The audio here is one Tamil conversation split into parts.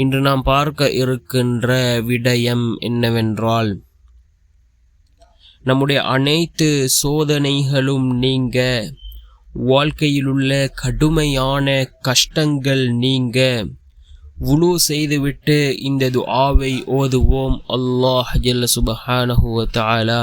இன்று நாம் பார்க்க இருக்கின்ற விடயம் என்னவென்றால் நம்முடைய அனைத்து சோதனைகளும் நீங்க வாழ்க்கையிலுள்ள கடுமையான கஷ்டங்கள் நீங்க உழு செய்துவிட்டு இந்த துஆவை ஓதுவோம். அல்லாஹ் ஜல்ல சுபஹானஹுவத்தாலா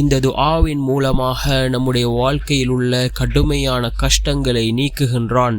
இந்த துஆவின் மூலமாக நம்முடைய வாழ்க்கையில் உள்ள கடுமையான கஷ்டங்களை நீக்குகின்றான்.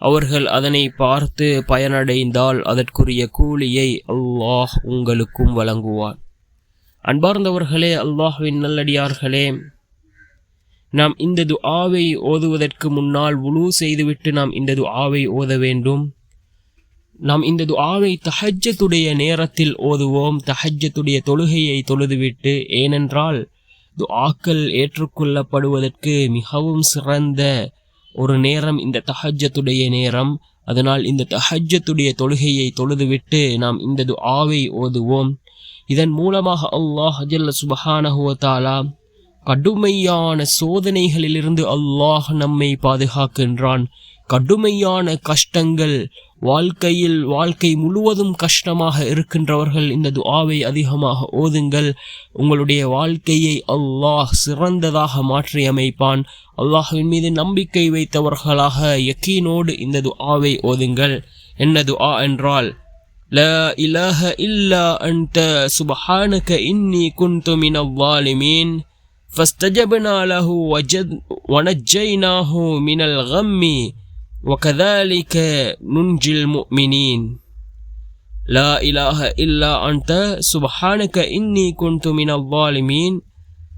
அவர்கள் அதனை பார்த்து பயனடைந்தால் அதற்குரிய கூலியை அல்லாஹ் உங்களுக்கும் வழங்குவார் அன்பார்ந்தவர்களே அல்லாஹுவின் நல்லடியார்களே நாம் இந்த துஆவை ஓதுவதற்கு முன்னால் உழு செய்துவிட்டு நாம் இந்த துஆவை ஓத வேண்டும். நாம் இந்த துஆவை தஹஜ்ஜத்துடைய நேரத்தில் ஓதுவோம் தஹஜ்ஜத்துடைய தொழுகையை தொழுதுவிட்டு ஏனென்றால் துஆக்கள் ஏற்றுக்கொள்ளப்படுவதற்கு மிகவும் சிறந்த ஒரு நேரம் இந்த தஹஜ்ஜத்துடைய நேரம் அதனால் இந்த தஹஜ்ஜத்துடைய தொழுகையை தொழுதுவிட்டு நாம் இந்த ஆவை ஓதுவோம். இதன் மூலமாக அல்லாஹ் அஜல்ல சுபஹானஹுவத்தாலா கடுமையான சோதனைகளிலிருந்து அல்லாஹ் நம்மை பாதுகாக்கின்றான் கடுமையான கஷ்டங்கள் வாழ்க்கையில் வாழ்க்கை முழுவதும் கஷ்டமாக இருக்கின்றவர்கள் இந்த துஆவை அதிகமாக ஓதுங்கள் உங்களுடைய வாழ்க்கையை அல்லாஹ் சிறந்ததாக மாற்றி அமைப்பான் அல்லாஹ்வின் மீது நம்பிக்கை வைத்தவர்களாக யக்கீனோடு இந்த துஆவை ஓதுங்கள் என்ன துஆ என்றால் لا إله إلا أنت سبحانك إني كنت من الظالمين فاستجبنا له وجد ونجيناه من الغم وكذلك ننجي المؤمنين لا إله إلا أنت سبحانك إني كنت من الظالمين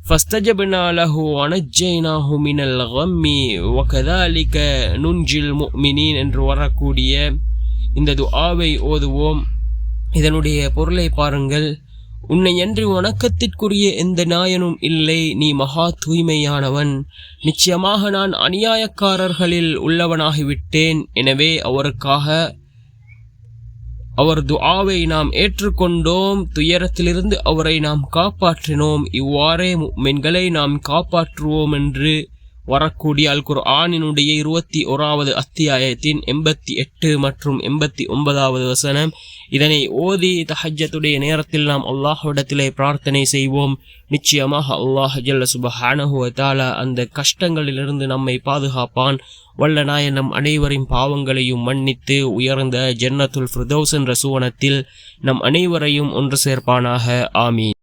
فاستجبنا له ونجيناه من الغم وكذلك ننجي المؤمنين என்று வரக்கூடிய இந்த துஆவை ஓதுவோம் இதனுடைய பொருளை பாருங்கள் உன்னை என்று வணக்கத்திற்குரிய எந்த நாயனும் இல்லை. நீ மகா தூய்மையானவன். நிச்சயமாக நான் அநியாயக்காரர்களில் உள்ளவனாகிவிட்டேன். எனவே அவருக்காக அவர் துஆவை நாம் ஏற்றுக்கொண்டோம். துயரத்திலிருந்து அவரை நாம் காப்பாற்றினோம். இவ்வாறே மென்களை நாம் காப்பாற்றுவோம் என்று வரக்கூடிய அல் குர்ஆனினுடைய இருபத்தி ஓராவது அத்தியாயத்தின் எண்பத்தி எட்டு மற்றும் எண்பத்தி ஒன்பதாவது வசனம். இதனை ஓதி தஹஜத்துடைய நேரத்தில் நாம் அல்லாஹ்விடத்திலே பிரார்த்தனை செய்வோம். நிச்சயமாக அல்லாஹ் ஜல்ல சுபஹானஹு அந்த கஷ்டங்களிலிருந்து நம்மை பாதுகாப்பான். வல்ல நாயன் நம் அனைவரின் பாவங்களையும் மன்னித்து உயர்ந்த ஜன்னத்துல் ஃபிர்தௌஸ் என்ற சுவனத்தில் நம் அனைவரையும் ஒன்று சேர்ப்பானாக. ஆமீன்.